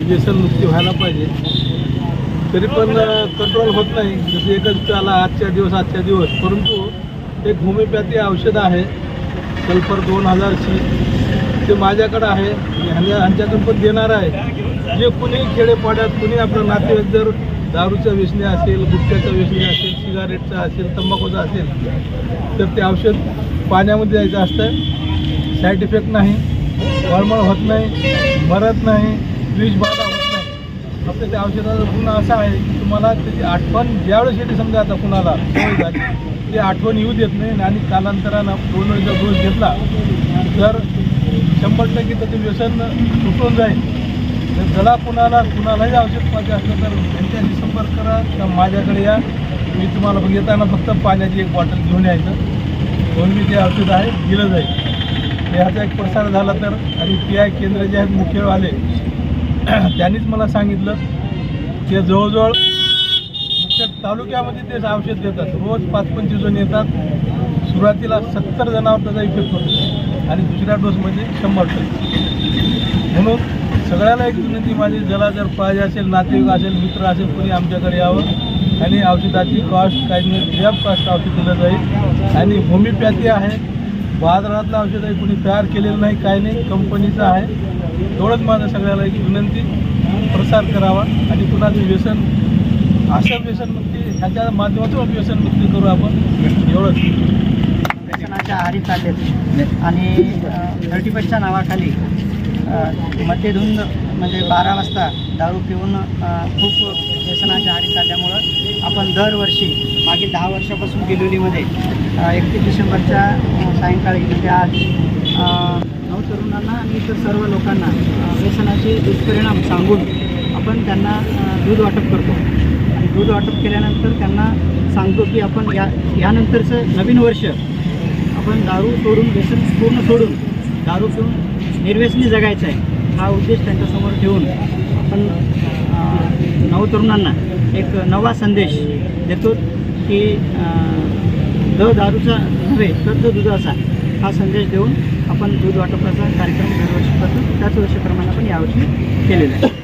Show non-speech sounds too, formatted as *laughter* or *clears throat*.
व्यसन मुक्ती व्हायला पाहिजे. तरी पण कंट्रोल होत नाही. जसं एकच आला आजच्या दिवस आजच्या दिवस. परंतु एक होमिओपॅथी औषध आहे. सल्फर दोन हजारची ते माझ्याकडं आहे. ह्यांच्या ह्यांच्याकडून पण देणार आहे. जे कुणी खेडेपाड्यात कुणी आपलं नातेवाईक जर दारूचा व्यसनी असेल गुटख्याचा व्यसनी असेल सिगारेटचा असेल तंबाखूचा असेल तर ते औषध पाण्यामध्ये द्यायचं असतं. साईड इफेक्ट नाही. मळमळ होत नाही. मरत नाही. विष बाधा होत नाही. फक्त त्या औषधाचा गुण असा आहे की तुम्हाला त्याची आठवण ज्यावेळेस येते समजा आता कुणाला झाली ते आठवण येऊ देत नाही आणि कालांतरानं दोन वेळेचा डोस घेतला तर शंभर टक्के त्याचं व्यसन सुटून जाईल. तर त्याला कुणाला कुणालाही औषध पाहिजे असलं तर त्यांच्याशी संपर्क करा किंवा माझ्याकडे या. मी तुम्हाला येताना फक्त पाण्याची एक बॉटल घेऊन यायचं. दोन मी ते औषध आहे दिलं जाईल. ह्याचा एक प्रसार झाला तर आणि पी आय केंद्र जे आहेत मुख्यवाले *clears throat* त्यांनीच मला सांगितलं की जवळजवळ तालुक्यामध्ये तेच औषध देतात. रोज पाच पंचवीस जण येतात. सुरुवातीला सत्तर जणांवर त्याचा इफेक्ट होतो. आणि दुसऱ्या डोसमध्ये शंभर टक्के. म्हणून सगळ्याला एक विनंती माझी ज्याला जर पाहिजे असेल नातेवाईक असेल मित्र असेल कोणी आमच्याकडे यावं. आणि औषधाची कॉस्ट काही नाही कॉस्ट औषध दिलं जाईल. आणि होमिओपॅथी आहे. बाजारातलं औषध आहे कुणी तयार केलेलं नाही काय नाही कंपनीचं आहे. एवढंच माझं सगळ्याला एक विनंती प्रसार करावा आणि कुणाचं व्यसन असं व्यसनमुक्ती ह्याच्या माध्यमातून व्यसनमुक्ती करू आपण. एवढंच. व्यसनाच्या आहारी चाललेत आणि थर्टीपटच्या नावाखाली मध्यधुंद म्हणजे बारा वाजता दारू पिऊन खूप व्यसनाच्या आहारी चालल्यामुळं आपण दरवर्षी मागील दहा वर्षापासून बिलोलीमध्ये एकतीस डिसेंबरच्या सायंकाळी म्हणजे आज नऊ तरुणांना आणि इतर सर्व लोकांना व्यसनाचे दुष्परिणाम सांगून आपण त्यांना दूध वाटप करतो. आणि दूध वाटप केल्यानंतर त्यांना सांगतो की आपण या यानंतरचं नवीन वर्ष आपण दारू सोडून व्यसन पूर्ण सोडून दारू पिऊन निर्व्यसनी जगायचं आहे हा उद्देश त्यांच्यासमोर ठेवून आपण अं, नवतरुणांना एक नवा संदेश देतो की द दारूचा नव्हे तर द दुधाचा हा संदेश देऊन आपण दूध वाटपाचा कार्यक्रम दरवर्षी करतो. त्याच वर्षीप्रमाणे आपण यावर्षी केलेला आहे.